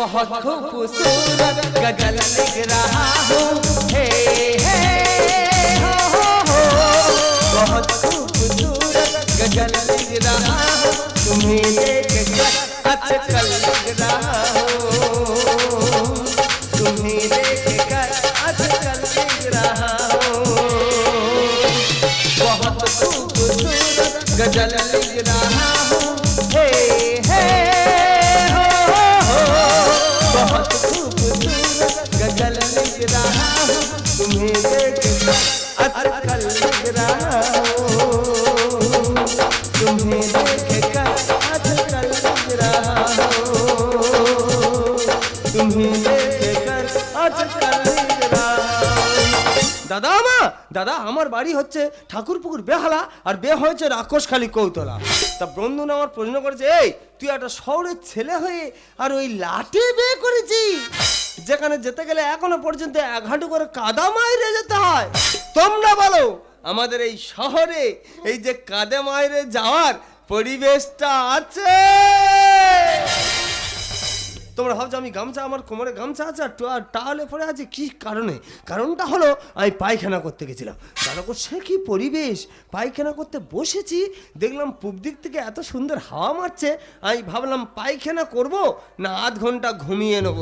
बहुत खूबसूरत गज़ल लिख रहा हूँ। हे हे, हो हो हो। बहुत खूबसूरत गज़ल लिख रहा हूँ। तुम्हें देख कर आजकल लिख रहा हूँ। तुम्हें देख कर आजकल लिख रहा हूँ। बहुत खूबसूरत गज़ल लिख रहा हे। দাদা মা, দাদা, আমার বাড়ি হচ্ছে ঠাকুরপুকুর বেহালা, আর বে হয়েছে রাক্ষসখালী কৌতলা। তা বন্ধু আমার প্রশ্ন করেছে, এই, তুই একটা শহরের ছেলে হয়ে আর ওই লাটে বিয়ে করেছি যেখানে যেতে গেলে এখনও পর্যন্ত এক হাঁটু করে কাদা মাইরে যেতে হয়। তোমরা বলো, আমাদের এই শহরে এই যে কাদে মাইরে যাওয়ার পরিবেশটা আছে? তোমরা ভাবছ আমি গামছা? আমার কোমরে গামছা আছে আর টাওয়ালে পড়ে আছে? কি কারণে? কারণটা হলো আমি পায়খানা করতে গেছিলাম। তারপর সে কি পরিবেশ? পায়খানা করতে বসেছি দেখলাম পূব দিক থেকে এত সুন্দর হাওয়া মারছে আমি ভাবলাম পায়খানা করব না আধ ঘণ্টা ঘুমিয়ে নেব?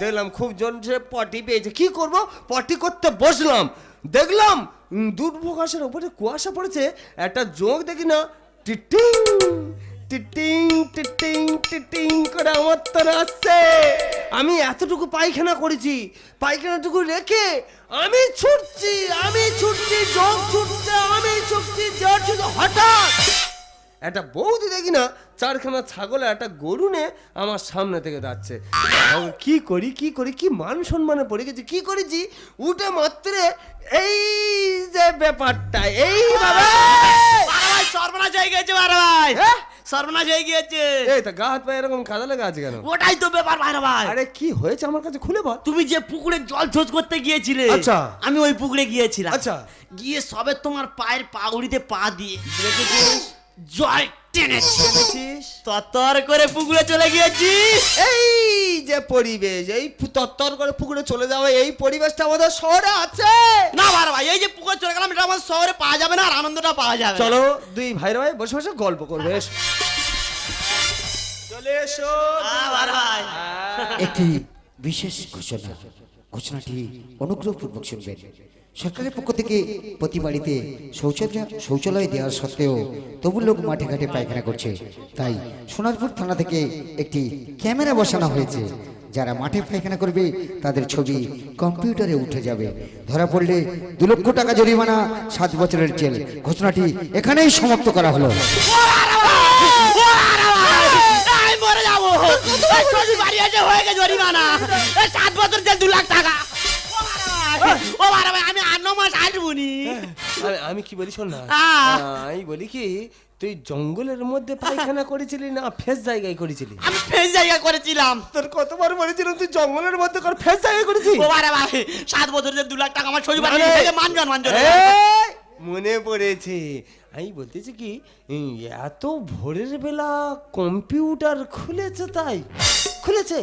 দেখলাম খুব জোরে পটি পেয়েছে। কি করব? পটি করতে বসলাম। দেখলাম উম, দুর্ভোগাসের উপরে কুয়াশা পড়েছে একটা জোঁক দেখি না টিটিং! টিটিং টিটিং টিটিং করে আমার তো আসছে। আমি এতটুকু পায়খানা করেছি পায়খানাটুকু রেখে আমি ছুটছি আমি ছুটছি যোগ ছুটছে আমি ছুটছি জ্বর ছুটছে হঠাৎ। একটা বৌদি দেখি না চারখানা ছাগলে একটা গরু নে আমার সামনে থেকে যাচ্ছে। কি করি কি করি কি মান সম্মানে পড়ে গেছি কি করেছি? উঠে মাত্রে এই যে ব্যাপারটা এই বাবা সর্বনাশ হয়ে গেছে ভাই। হ্যাঁ? সর্বনাশ হয়ে গিয়েছে। এই তা গা হাত পায়ে এরকম কাদা লেগে আছে কেন? ওটাই তো ব্যাপার ভাইরা ভাই। আরে কি হয়েছে আমার কাছে খুলে বল। তুমি যে পুকুরে জল ছোজ করতে গিয়েছিলে আচ্ছা। আমি ওই পুকুরে গিয়েছিলাম। আচ্ছা। গিয়ে সবে তোমার পায়ের পাগুড়িতে পা দিয়ে জল? তত্তর করে পুকুরে চলে গিয়েছি এই যে পরিবেশ এই তত্তর করে পুকুরে চলে যাওয়া এই পরিবেশটা আমাদের শহরে আছে। না বারা ভাই এই যে পুকুরে চলে গেলাম এটা আমার শহরে পাওয়া যাবে না আর আনন্দটা পাওয়া যাবে চলো দুই ভাইরা ভাই বসে বসে গল্প করবে। চলে এসো। ভাই একটি বিশেষ ঘোষণা ঘোষণাটি অনুগ্রহপূর্বক শুনবেন। সরকারের পক্ষ থেকে প্রতি বাড়িতে শৌচালয় শৌচালয় দেওয়ার সত্ত্বেও তবু লোক মাঠে ঘাটে পায়খানা করছে। তাই সোনারপুর থানা থেকে একটি ক্যামেরা বসানো হয়েছে। যারা মাঠে পায়খানা করবে তাদের ছবি কম্পিউটারে উঠে যাবে। ধরা পড়লে দু লক্ষ টাকা জরিমানা সাত বছরের জেল। ঘোষণাটি এখানেই সমাপ্ত করা হলো। মরে যাব। শ্বশুর বাড়ি এসে হয়ে গেছে জরিমানা। সাত বছর জেল দু লাখ টাকা। ও ভাই, ও ভাই আমি ন মাস আসবুনি আমি- কি বলি শোন না। আমি বলি কি তুই জঙ্গলের মধ্যে পায়খানা করেছিলি না ফেস জায়গায় করেছিলি? আমি ফেস জায়গা করেছিলাম। তোর কতবার বলেছিলাম তুই জঙ্গলের মধ্যে কর ফেস জায়গায় করেছিস? ও বারা ভাই সাত বছর জেল দু লাখ টাকা আমার বাড়ি থেকে এই, মনে পড়েছে। আমি বলতেছি কি এত ভোরের বেলা কম্পিউটার খুলেছে তাই? খুলেছে?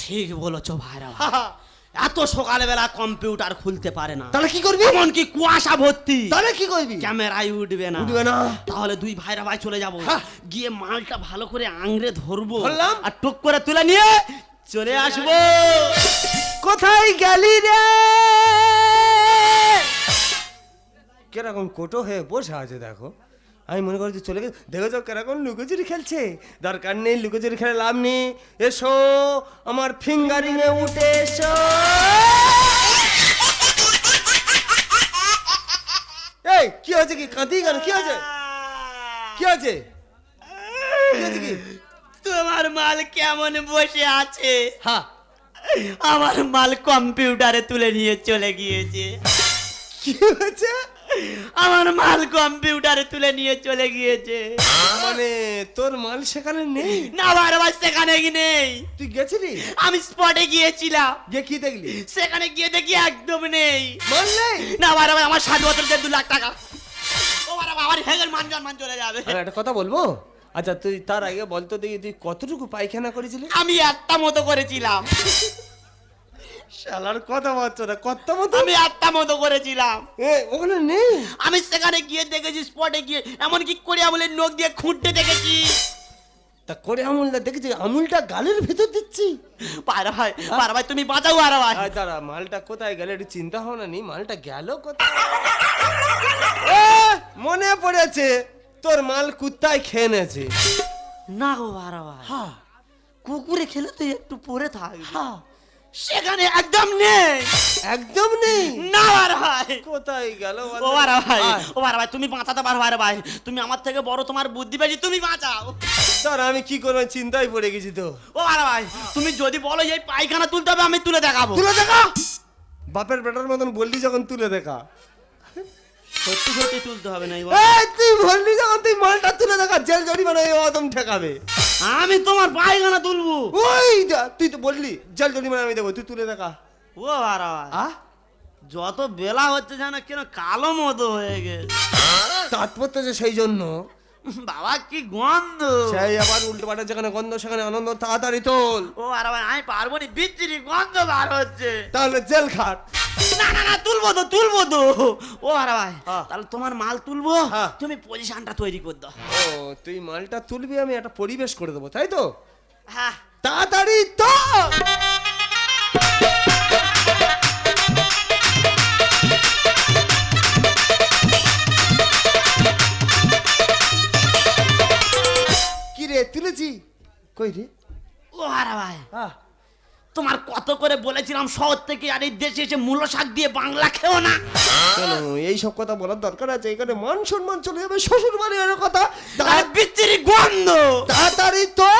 ঠিক বলেছ ভাইরা ভাই। এত সকালবেলা কম্পিউটার খুলতে পারে না। তাহলে কি করবি? এমন কি কুয়াশা ভর্তি। তাহলে কি করবি? ক্যামেরায় উঠবে না। উঠবে না। তাহলে দুই ভাইরা ভাই চলে যাব। গিয়ে মালটা ভালো করে আংরে ধরবো। আর টুক করে তুলে নিয়ে চলে আসব। কোথায় গেলি রে? কীরকম কোটো হয়ে বসে আছে দেখো। আমি মনে করছি চলে গেছে। দেখেছ কীরকম লুকোচুরি খেলছে। দরকার নেই লুকোচুরি খেলে লাভ নেই। এসো আমার ফিঙ্গারিং এ উঠে এসো। এই কি হয়েছে কি? কাঁদি কেন? কি হয়েছে? কি হয়েছে? তোমার মাল কেমন বসে আছে? হ্যাঁ আমার মাল কম্পিউটারে তুলে নিয়ে চলে গিয়েছে। কি হয়েছে? আমার মাল কম্পিউটারে তুলে নিয়ে চলে গিয়েছে। মানে তোর মাল সেখানে নেই? না বার বার সেখানে কি নেই। তুই গেছিলি? আমি স্পটে গিয়েছিলাম। গিয়ে কি দেখলি? সেখানে গিয়ে দেখি একদম নেই। মাল নেই? না বার আমার সাত বছর দু লাখ টাকা। ও বার আমার হেগেল মানজন মান চলে যাবে। একটা কথা বলব? আচ্ছা তুই তার আগে বলতো দেখি তুই কতটুকু পায়খানা করেছিলি? আমি একটা মতো করেছিলাম। শালার কথা বলছো না কত মতো? আমি একটা মতো করেছিলাম। এ ওখানে নেই? আমি সেখানে গিয়ে দেখেছি স্পটে গিয়ে এমন কি করে আমলের নখ দিয়ে খুঁটতে দেখেছি। তা করে আমুলটা দেখেছি আমুলটা গালের ভেতর দিচ্ছি? পারা ভাই পারা ভাই তুমি বাঁচাও পারা ভাই। দাঁড়া মালটা কোথায় গেলে একটু চিন্তা ভাবনা নি মালটা গেল কোথায়? এ, মনে পড়েছে তোর মাল কুত্তায় খেয়ে নেছে না গো পারা ভাই। হ্যাঁ কুকুরে খেলে তো একটু পরে থাক। হ্যাঁ সেখানে একদম নেই। একদম নেই? না পারা ভাই। কোথায় গেল ও পারা ভাই ও পারা ভাই তুমি বাঁচাতে পারো পারা ভাই। তুমি আমার থেকে বড় তোমার বুদ্ধি পেয়েছি তুমি বাঁচাও। দাঁড়া আমি কি করব চিন্তায় পড়ে গেছি তো। ও পারা ভাই তুমি যদি বলো এই পায়খানা তুলতে হবে আমি তুলে দেখাবো। তুলে দেখা? বাপের বেটার মতন বললি যখন তুলে দেখা। সত্যি সত্যি তুলতে হবে না। এই তুই বললি যখন তুই মালটা তুলে দেখা জেল জরিমানা এই অদম ঠেকাবে। আমি তোমার পায়খানা তুলবো। ওই যা, তুই তো বললি জেল মানে আমি দেবো তুই তুলে দেখা। ও ভাই আ? যত বেলা হচ্ছে যেন কেন কালো মতো হয়ে গেছে। তাৎপর্য যে সেই জন্য। বাবা কি গন্ধ। সেই আবার উল্টো পাল্টা যেখানে গন্ধ সেখানে আনন্দ তাড়াতাড়ি তোল। ও আর ভাই আমি পারব না বিচ্ছিরি গন্ধ বার হচ্ছে। তাহলে জেল খাট। না না না তুলবো তো তুলবো তো। ও আর ভাই হ্যাঁ। তাহলে তোমার মাল তুলবো হ্যাঁ। তুমি পজিশনটা তৈরি করে দাও। ও তুই মালটা তুলবি আমি একটা পরিবেশ করে দেবো তাই তো? হ্যাঁ। তাড়াতাড়ি তো! কি রে তুলেছি? কই রে? ও আর ভাই আহ তোমার কত করে বলেছিলাম শহর থেকে আর এই দেশে এসে মূল শাক দিয়ে বাংলা খেও না। কেন এই সব কথা বলার দরকার আছে এখানে মান সম্মান চলে যাবে শ্বশুর বাড়ির কথা। আর বিচ্ছিরি গন্ধ। তাড়াতাড়ি তো।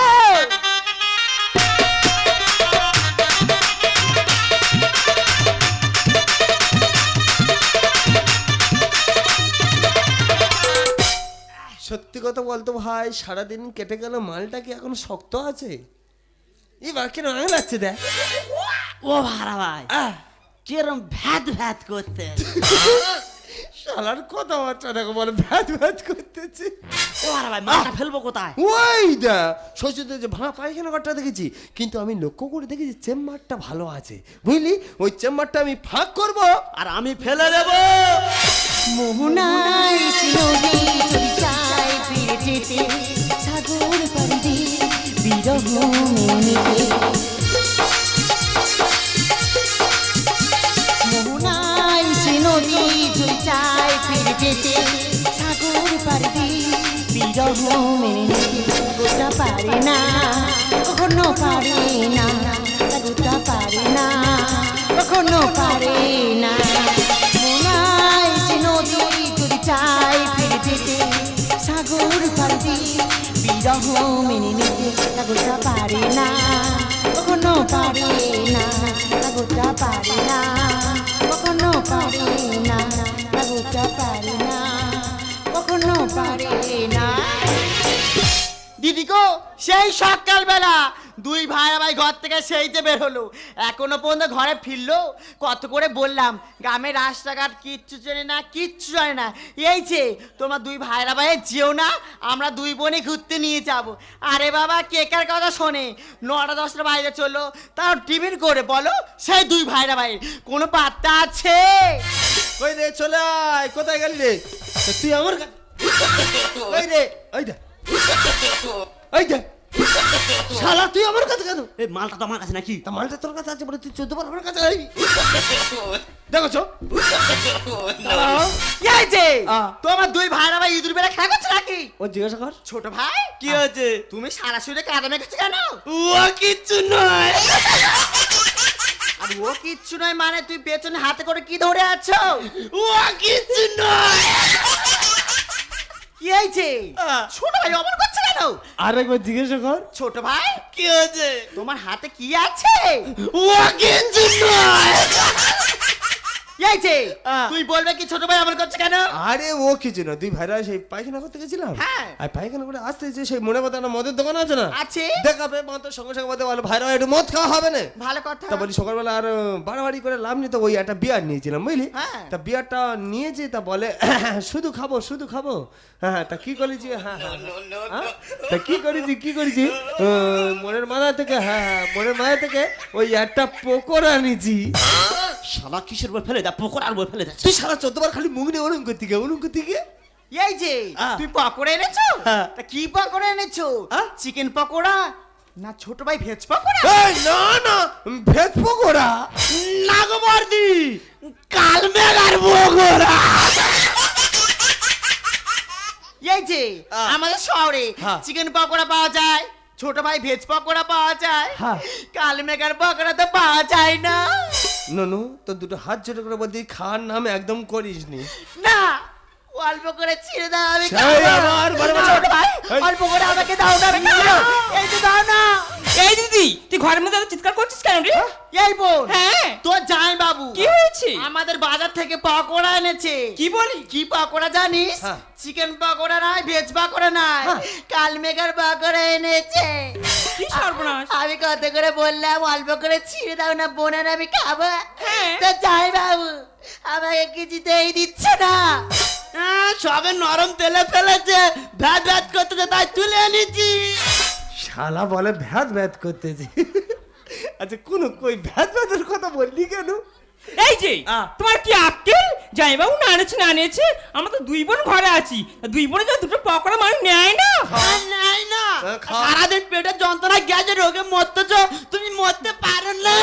সত্যি কথা বলতো ভাই সারাদিন কেটে গেল মালটা কি এখন শক্ত আছে? এবার কেন আঙলাচ্ছে দেখ ও ভাড়া ভাই আহ কিরম ভ্যাত ভ্যাত করতে শালার কথাবার্তা দেখো বলে ভ্যাত ভ্যাত করতেছে ও ভাড়া ভাই মাথা ফেলব কোথায় ওই দা শ্বশুরদের যে ভাঙা পায়খানা ঘরটা দেখেছি। কিন্তু আমি লক্ষ্য করে দেখেছি চেম্বারটা ভালো আছে। বুঝলি? ওই চেম্বারটা আমি ফাঁক করব। আর আমি ফেলে দেবো। মোহনায় যেতে। সাগর পাড়ি বিরহ মেনিতে মোহনায় নদী চরিচায় ফিরে যেতে সাগর পাড়ি বিরহ মেনিতে গোটা পারে না কখনো পারে না গোটা পারে না কখনো পারে না মোনায় সে নদী যদি চাই ফিরে যেতে সাগর পাড়ি, বিরহ মেনে নিতে গোটা পারে না, কখনো পারে না গোটা পারে না, কখনো পারে না গোটা পারে না, কখনো পারে না। দিদি গো, সেই সকালবেলা দুই ভাই ভাই ঘর থেকে সেই যে বের হলো। এখনও পর্যন্ত ঘরে ফিরলো। কত করে বললাম গ্রামের রাস্তাঘাট কিচ্ছু জানে না কিচ্ছু জানে না। এই যে তোমরা দুই ভাইরা ভাই যেও না আমরা দুই বোনে ঘুরতে নিয়ে যাব। আরে বাবা কেকার কথা শোনে? নটা দশটা বাইরে চলল তাও টিফিন করে বলো সেই দুই ভাইরা ভাই কোনো পাত্তা আছে? কই রে চলে আয়। কোথায় গেলি রে? তুই আমার কাছে ওই রে ওই দে। ওই দে। শালা তুই আমার কাছে কেন? এই মালটা তো আমার কাছে নাকি? তা মালটা তোর কাছে আছে বলে তুই চোদ্দ বার আমার কাছে আইবি দেখো এই যে তোমার দুই ভাইরা ভাই ইঁদুর বেলা খেলা করছে নাকি? ও জিজ্ঞাসা কর। ছোট ভাই? কি হয়েছে? তুমি সারা কাদা মেখেছো কেন? ও কিচ্ছু নয়। আর ও কিচ্ছু নয় মানে তুই পেছনে হাতে করে কি ধরে আছো? ও কিচ্ছু নয়। কি হয়েছে। ছোট ভাই করছে কেন? আরেকবার জিজ্ঞাসা কর। ছোট ভাই কি হয়েছে? তোমার হাতে কি আছে? ও নয় তুই বলবে কি ছোট ভাই করছে কেন? আরে ও কিছু না দুই ভাইরা সেই পায়খানা করতে গেছিলাম। হ্যাঁ। আর পায়খানা করে আসতে যে সেই মনে কথা মদের দোকান আছে না? আছে। দেখাবে মাত্র সঙ্গে সঙ্গে বলতে বলো ভাইরা একটু মদ খাওয়া হবে না? ভালো কথা। তা বলি সকালবেলা আর বাড়াবাড়ি করে লাভ নিত ওই একটা বিয়ার নিয়েছিলাম বুঝলি? হ্যাঁ। তা বিয়ারটা নিয়েছে তা বলে শুধু খাব শুধু খাব। হ্যাঁ হ্যাঁ, তা কি করেছি? হ্যাঁ হ্যাঁ হ্যাঁ? তা কি করেছি কি করেছি? মনের মাথা থেকে হ্যাঁ হ্যাঁ মনের মাথা থেকে ওই একটা পকোড়া নিয়েছি শালা কিসের বই ফেলে দা পোকরার বই ফেলে দা তুই সারা চোদ্দবার খালি নিয়ে ওরম করতে গিয়ে ওরম করতে গিয়ে এই যে। তুই পকোড়া এনেছো? হ্যাঁ। তা কি পকোড়া এনেছো? চিকেন পকোড়া? না ছোট ভাই ভেজ পকোড়া? এই না না ভেজ পকোড়া। না গো বর্দি কাল মেঘার বগরা এই যে আমাদের শহরে। চিকেন পকোড়া পাওয়া যায় ছোট ভাই ভেজ পকোড়া পাওয়া যায় হ্যাঁ। কালমেঘার পকোড়া তো পাওয়া যায় না। ননু তো দুটো হাত জোরে করে বলতে খাওয়ার নাম একদম করিস নি না অল্প করে ছিঁড়ে দাও আমি সেই। আবার বড় বড়- ছোট ভাই এই। অল্প করে আমাকে দাও না আমি খাব। এই যে দাও না। এই দিদি তুই ঘরের মধ্যে এত চিৎকার করছিস কেন রে? এই বোন হ্যাঁ। তোর জামাই বাবু কি হয়েছে? আমাদের বাজার থেকে পকোড়া এনেছে। কি বলি? কি পকোড়া জানিস? হ্যাঁ। চিকেন পকোড়া নাই ভেজ পকোড়া নাই। হ্যাঁ। কালমেঘার পকোড়া এনেছে। কি সর্বনাশ? আমি কত করে বললাম অল্প করে ছিঁড়ে দাও না বোনের আমি খাব। হ্যাঁ। তো যাই বাবু আমাকে কিছুতেই দিচ্ছে না। সবে নরম তেলে ফেলেছে ভ্যাট ভ্যাট করতেছে তাই তুলে এনেছি। শালা বলে ভ্যাদ ভ্যাদ করতেছি। আচ্ছা কোন কই ভ্যাদ ভ্যাদের কথা বললি কেন? এই যে। তোমার কি আক্কেল? যাই বাবু না আনেছে না আনেছে আমরা তো দুই বোন ঘরে আছি। দুই বোনে যদি দুটো পকোড়া মানুষ নেয় না। আর নাই না হ্যাঁ। সারাদিন পেটের যন্ত্রণা গ্যাসের রোগে মরতেছ তুমি মরতে পারো না।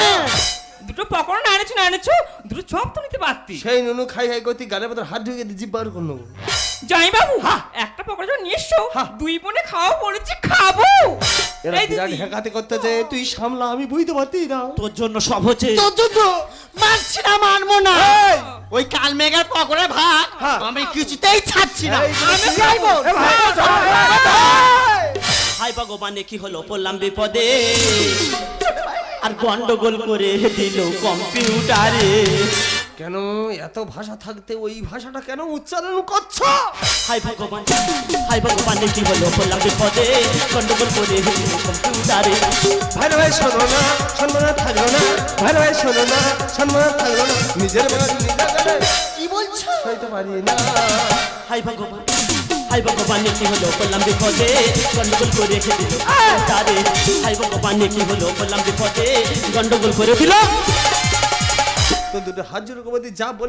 দুটো পকোড়া না আনেছো না আনেছো দুটো চপ তো নিতে পারতি। সেই নুনু খাই খাই করতে গালের ভেতর হাত ঢুকে দিয়ে জিভ বার করে নেব যাই বাবু একটা পকোড়া যখন নিয়ে এসছো। দুই বোনে খাওয়া বলেছি খাব। এরা এই বিরাট দিদি। হেকাতে করতেছে তুই সামলা আমি বুঝতে পারতেই না। তোর জন্য সব হচ্ছে। তোর জন্য। মানছি না মানবো না। ওই কালমেঘার পকোড়া ভাত। আমি কিছুতেই ছাড়ছি না। আমি তুই- খাইবো। ভাই, হাই ভগবানে কি হলো? পড়লাম বিপদে। আর গন্ডগোল করে দিল কম্পিউটারে। কেন এত ভাষা থাকতে ওই ভাষাটা কেন উচ্চারণ করছ? হাই ভগবান হাই ভগবানে কি হলো? পড়লাম বিপদে। গন্ডগোল করে দিল কম্পিউটারে। ভাই ভাই শোনো না সম্মান থাকল না। ভাই ভাই শোনো না সম্মান থাকল না। নিজের বাড়ি নিজের কি বলছো? সইতে পারি না। হাই ভগবান। হাই ভগবানে কি হলো? বললাম বিপদে গন্ডগোল করে রেখে দিল কম্পিউটারে হাই ভগবানে কি হলো? বললাম বিপদে গন্ডগোল করে দিল তো দুটো হাত জোর যা বলি